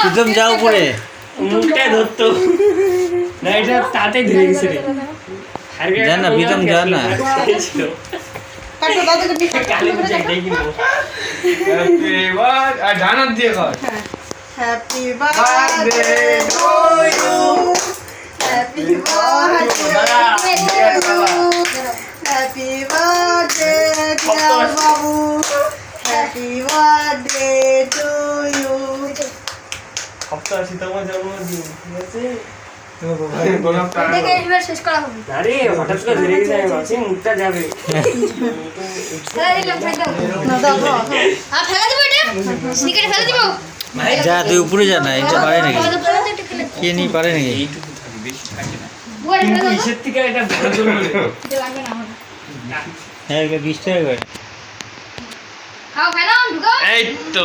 প্রীতম যা উপরে। মুখটা ধরতো। না এটা তাতে ধরে গেছে রে। যা না, প্রীতম যা না। Happy birthday to you happy birthday dear Babu happy birthday to you সপ্তাহ শীতমা জন্মদিন ঠিক আছে? যা তুই উপরে যা না এটা পারে নাকি। কে নিয়ে পারে নাকি? বুয়ারে ফেলা কিন্তু দাও। ইসের থেকে এটা বড় জন্ম এটা লাগবে না আমার। হ্যাঁ এটা বিশ টাকা করে খাও ফেলা ঢুকাও এই তো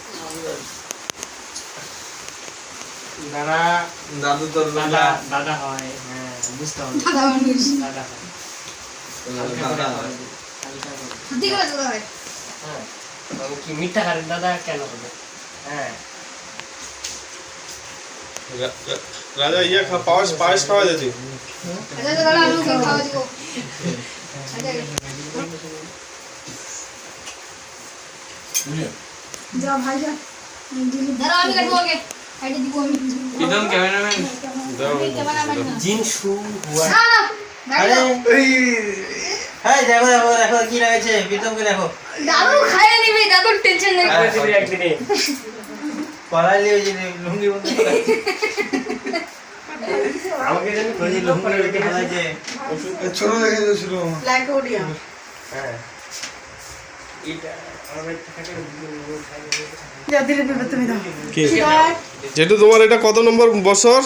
দাদা দাদু তোর দাদা। দাদা হয় হ্যাঁ বুঝতে হবে দাদা হ্যাঁ, মানুষ দাদা কেন হ্যাঁ। আচ্ছা, দাদা আলু খাওয়া দিব যা। ভাই দাদা আমি কাটবো আগে। প্রীতম ক্যামেরাম্যান। জিন শু হুয়া। আরে দেখো দেখো দেখো কি লাগছে প্রীতমকে দেখো। দাদু খায় নিবি দাদুর টেনশন নেই। করেছিলি একদিনে। পালাইলে ওই যে লুঙ্গি বন্ধু আমাকে লুঙ্গি পালাইছে ছোট দেখে ছিল ব্ল্যাক হ্যাঁ। যেটু তোমার এটা কত নম্বর বছর?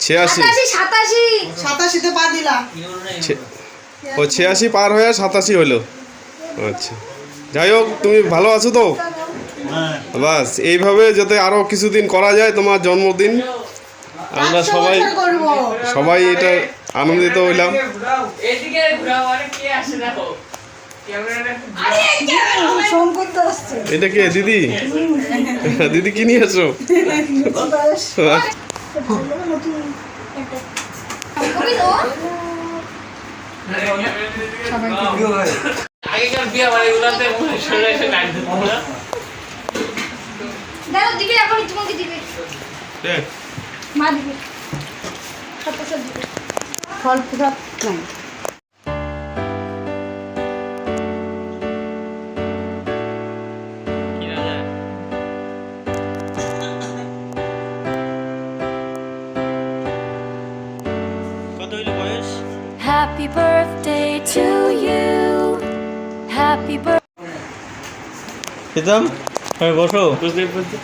ছিয়াশি। সাতাশিতে পা ও ছিয়াশি পার হয়ে সাতাশি হলো। আচ্ছা। যাই হোক তুমি ভালো আছো তো? বাস এইভাবে যাতে আরও কিছুদিন করা যায় তোমার জন্মদিন। আমরা সবাই সবাই এটা আনন্দিত হইলাম। এটা কে দিদি? দিদি কি নিয়ে আছো আগেকার বিয়ে বাড়িগুলোতে শুনে এসে নাচ দিত না দাদা এখন তোমাকে দিবে মা দিবে সব দিবে ফল ফুটাত নাই। Happy birthday to you. Happy birthday. Pritam হ্যাঁ বসো বুঝতে বুঝতে